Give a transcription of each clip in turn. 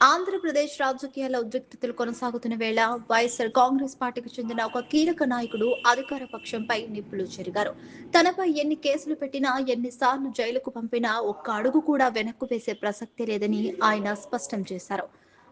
ఆంధ్రప్రదేశ్ రాజకీయాల ఉద్రిక్తతలు కొనసాగుతున్న వేళ వైఎస్ఆర్ కాంగ్రెస్ పార్టీకి చెందిన ఒక కీలక నాయకుడు అధికార పక్షంపై నిప్పులు చెరిగారు. తనపై ఎన్ని కేసులు పెట్టినా ఎన్నిసార్లు జైలుకు పంపినా ఒక్క అడుగు కూడా వెనక్కు వేసే ప్రసక్తి లేదని ఆయన స్పష్టం చేశారు.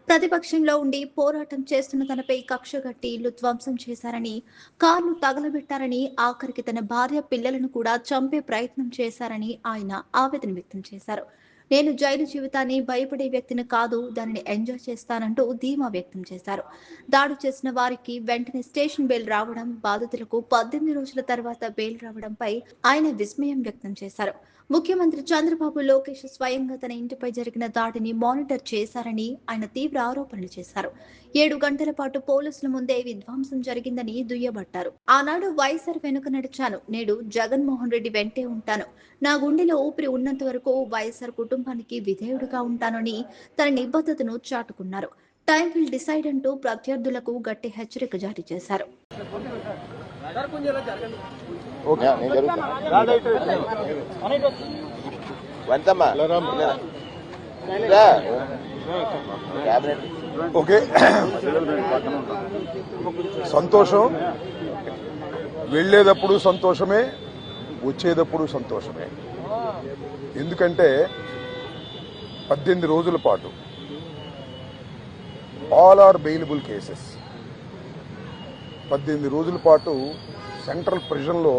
ప్రతిపక్షంలో ఉండి పోరాటం చేస్తున్న తనపై కక్షగట్టి ఇల్లు ధ్వంసం చేశారని కార్లు తగలబెట్టారని ఆఖరికి తన భార్య పిల్లలను కూడా చంపే ప్రయత్నం చేశారని ఆయన ఆవేదన వ్యక్తం చేశారు. నేను జైలు జీవితాన్ని భయపడే వ్యక్తిని కాదు దానిని ఎంజాయ్ చేస్తానంటూ ధీమా వ్యక్తం చేశారు. దాడి చేసిన వారికి వెంటనే స్టేషన్ బెయిల్ రావడం బాధితులకు పద్దెనిమిది రోజుల తర్వాత బెయిల్ రావడంపై ఆయన విస్మయం వ్యక్తం చేశారు. ముఖ్యమంత్రి చంద్రబాబు లోకేష్ స్వయంగా తన ఇంటిపై జరిగిన దాడిని మానిటర్ చేశారని ఆయన తీవ్ర ఆరోపణలు చేశారు. ఏడు గంటల పాటు పోలీసుల ముందే విధ్వంసం జరిగిందని దుయ్యబట్టారు. ఆనాడు వైఎస్ఆర్ వెనుక నడిచాను. నేడు జగన్మోహన్ రెడ్డి వెంటే ఉంటాను. నా గుండెలో ఊపిరి ఉన్నంత వరకు వైఎస్ఆర్ కుటుంబానికి విధేయుడుగా ఉంటానని తన నిబద్ధతను చాటుకున్నారు. టైం విల్ డిసైడ్ అంటూ ప్రత్యర్థులకు గట్టి హెచ్చరిక జారీ చేశారు. ఓకే. నేను జరుగుతున్నా వంతమ్మా రా. Cabinet okay. సంతోషం. వెళ్ళేటప్పుడు సంతోషమే వచ్చేటప్పుడు సంతోషమే. ఎందుకంటే పద్దెనిమిది రోజుల పాటు. ఆల్ ఆర్ బెయిలబుల్ కేసెస్ పద్దెనిమిది రోజుల పాటు సెంట్రల్ ప్రిజన్లో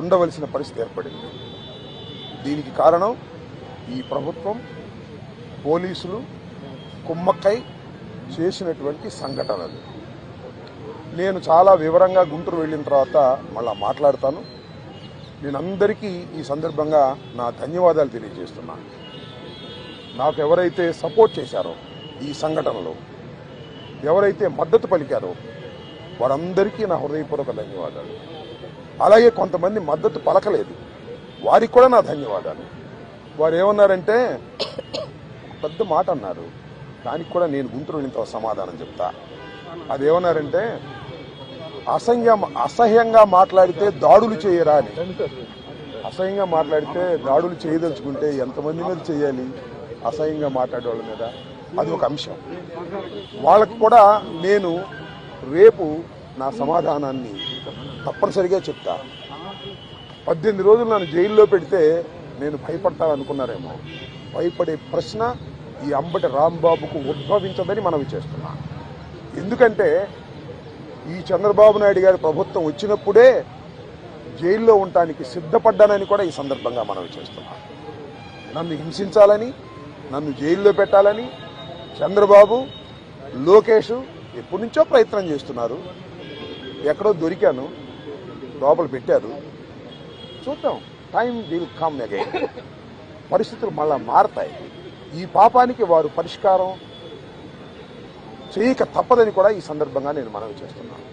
ఉండవలసిన పరిస్థితి ఏర్పడింది. దీనికి కారణం ఈ ప్రభుత్వం పోలీసులు కుమ్మక్కై చేసినటువంటి సంఘటనలు. నేను చాలా వివరంగా గుంటూరు వెళ్ళిన తర్వాత మళ్ళా మాట్లాడతాను. నేను అందరికీ ఈ సందర్భంగా నా ధన్యవాదాలు తెలియజేస్తున్నాను. నాకు ఎవరైతే సపోర్ట్ చేశారో ఈ సంఘటనలో ఎవరైతే మద్దతు పలికారో వారందరికీ నా హృదయపూర్వక ధన్యవాదాలు. అలాగే కొంతమంది మద్దతు పలకలేదు. వారికి కూడా నా ధన్యవాదాలు. వారు ఏమన్నారంటే పెద్ద మాట అన్నారు. దానికి కూడా నేను గుంటూరు ఇంత సమాధానం చెప్తా. అదేమన్నారంటే అసహ్య అసహ్యంగా మాట్లాడితే దాడులు చేయరా అని. అసహ్యంగా మాట్లాడితే దాడులు చేయదలుచుకుంటే ఎంతమంది మీద చేయాలి? అసహ్యంగా మాట్లాడే వాళ్ళ మీద. అది ఒక అంశం. వాళ్ళకు కూడా నేను రేపు నా సమాధానాన్ని తప్పనిసరిగా చెప్తా. పద్దెనిమిది రోజులు నన్ను జైల్లో పెడితే నేను భయపడతాననుకున్నారేమో. భయపడే ప్రశ్న ఈ అంబటి రాంబాబుకు ఉద్భవించదని మనవి చేస్తున్నా. ఎందుకంటే ఈ చంద్రబాబు నాయుడు గారి ప్రభుత్వం వచ్చినప్పుడే జైల్లో ఉండటానికి సిద్ధపడ్డానని కూడా ఈ సందర్భంగా మనవి చేస్తున్నా. నన్ను హింసించాలని నన్ను జైల్లో పెట్టాలని చంద్రబాబు లోకేష్ ఎప్పటి నుంచో ప్రయత్నం చేస్తున్నారు. ఎక్కడో దొరికాను లోపల పెట్టారు. చూద్దాం టైం విల్ కమ్ అగైన్ పరిస్థితులు మళ్ళా మారతాయి. ఈ పాపానికి వారు పరిష్కారం చేయక తప్పదని కూడా ఈ సందర్భంగా నేను మనవి చేస్తున్నాను.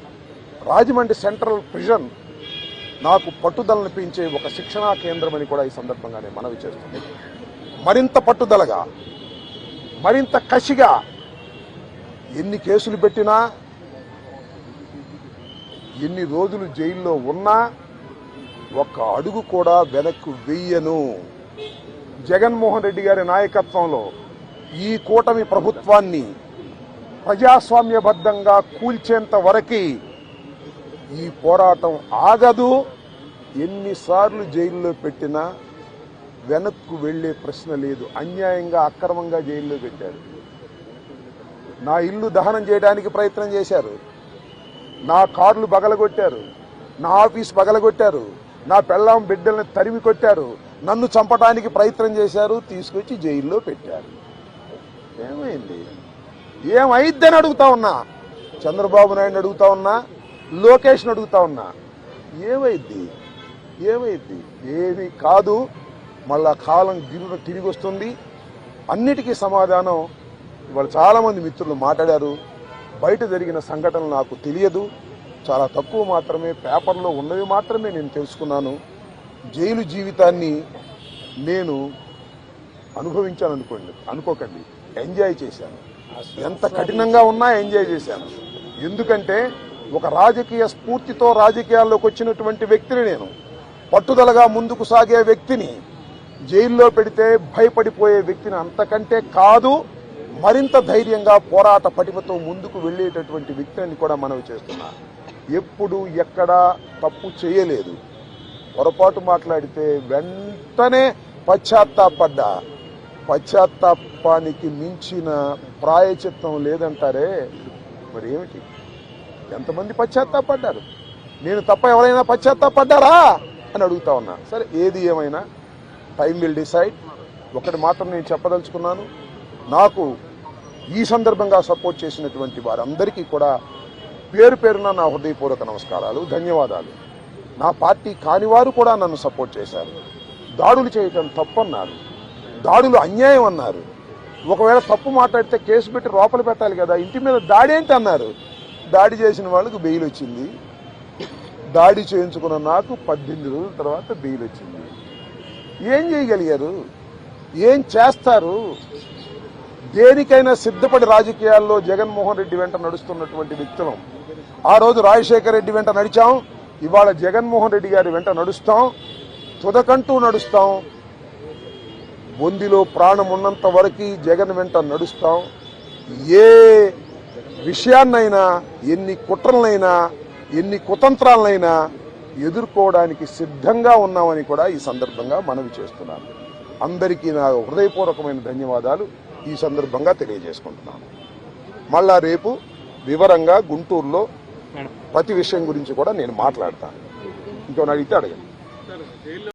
రాజమండ్రి సెంట్రల్ ప్రిజన్ నాకు పట్టుదలను పెంచే ఒక శిక్షణా కేంద్రం అని కూడా ఈ సందర్భంగా నేను మనవి చేస్తున్నాను మరింత పట్టుదలగా మరింత కసిగా ఎన్ని కేసులు పెట్టినా ఎన్ని రోజులు జైల్లో ఉన్నా ఒక్క అడుగు కూడా వెనక్కు వెయ్యను జగన్మోహన్ రెడ్డి గారి నాయకత్వంలో ఈ కూటమి ప్రభుత్వాన్ని ప్రజాస్వామ్యబద్ధంగా కూల్చేంత వరకు ఈ పోరాటం ఆగదు. ఎన్నిసార్లు జైల్లో పెట్టినా వెనక్కు వెళ్ళే ప్రశ్న లేదు. అన్యాయంగా అక్రమంగా జైల్లో పెట్టారు. నా ఇల్లు దహనం చేయడానికి ప్రయత్నం చేశారు. నా కార్లు బగలగొట్టారు నా ఆఫీస్ బగలగొట్టారు నా పెళ్ళాం బిడ్డల్ని తరిమి కొట్టారు. నన్ను చంపడానికి ప్రయత్నం చేశారు. తీసుకొచ్చి జైల్లో పెట్టారు. ఏమైంది? ఏమైద్దని అడుగుతా ఉన్నా. చంద్రబాబు నాయుడు అడుగుతా ఉన్నా. లోకేష్ను అడుగుతా ఉన్నా. ఏమైద్ది ఏమైద్ది ఏమీ కాదు. మళ్ళా కాలం గిరున తిరిగి వస్తుంది. అన్నిటికీ సమాధానం ఇవాళ చాలామంది మిత్రులు మాట్లాడారు. బయట జరిగిన సంఘటనలు నాకు తెలియదు. చాలా తక్కువ మాత్రమే పేపర్లో ఉన్నవి మాత్రమే నేను తెలుసుకున్నాను. జైలు జీవితాన్ని నేను అనుభవించాను అనుకోండి అనుకోకండి. ఎంజాయ్ చేశాను. ఎంత కఠినంగా ఉన్నా ఎంజాయ్ చేశాను. ఎందుకంటే ఒక రాజకీయ స్ఫూర్తితో రాజకీయాల్లోకి వచ్చినటువంటి వ్యక్తిని నేను పట్టుదలగా ముందుకు సాగే వ్యక్తిని జైల్లో పెడితే భయపడిపోయే వ్యక్తిని అంతకంటే కాదు మరింత ధైర్యంగా పోరాట పటిమతో ముందుకు వెళ్ళేటటువంటి వ్యక్తిని కూడా మనవి చేస్తున్నా. ఎప్పుడు ఎక్కడా తప్పు చేయలేదు. పొరపాటు మాట్లాడితే వెంటనే పశ్చాత్తాపడ్డా. పశ్చాత్తాపానికి మించిన ప్రాయచిత్తం లేదంటారే? మరి ఏమిటి? ఎంతమంది పశ్చాత్తాపడ్డారు? నేను తప్ప ఎవరైనా పశ్చాత్తాపడ్డారా? అని అడుగుతా ఉన్నా. సరే ఏది ఏమైనా టైం విల్ డిసైడ్. ఒకటి మాత్రం నేను చెప్పదలుచుకున్నాను. నాకు ఈ సందర్భంగా సపోర్ట్ చేసినటువంటి వారందరికీ కూడా పేరు పేరున నా హృదయపూర్వక నమస్కారాలు ధన్యవాదాలు. నా పార్టీ కానివారు కూడా నన్ను సపోర్ట్ చేశారు. దాడులు చేయటం తప్పన్నారు. దాడులు అన్యాయం అన్నారు. ఒకవేళ తప్పు మాట్లాడితే కేసు పెట్టి లోపల పెట్టాలి కదా ఇంటి మీద దాడి ఏంటి అన్నారు. దాడి చేసిన వాళ్ళకు బెయిల్ వచ్చింది. దాడి చేయించుకున్న నాకు పద్దెనిమిది రోజుల తర్వాత బెయిల్ వచ్చింది. ఏం చేయగలిగారు? ఏం చేస్తారు? దేనికైనా సిద్ధపడి రాజకీయాల్లో జగన్మోహన్ రెడ్డి వెంట నడుస్తున్నటువంటి వ్యక్తులం. ఆ రోజు రాజశేఖర రెడ్డి వెంట నడిచాం ఇవాళ జగన్మోహన్ రెడ్డి గారి వెంట నడుస్తాం తుదకంటూ నడుస్తాం. బొందిలో ప్రాణం ఉన్నంత వరకు జగన్ వెంట నడుస్తాం. ఏ విషయాన్నైనా ఎన్ని కుట్రలనైనా ఎన్ని కుతంత్రాలనైనా ఎదుర్కోవడానికి సిద్ధంగా ఉన్నామని కూడా ఈ సందర్భంగా మనవి చేస్తున్నాను. అందరికీ నా హృదయపూర్వకమైన ధన్యవాదాలు. ఈ సందర్భంగా తెలియజేసుకుంటున్నాను. మళ్ళా రేపు వివరంగా గుంటూరులో ప్రతి విషయం గురించి కూడా నేను మాట్లాడతాను. ఇంకేమైనా అడిగితే అడగండి.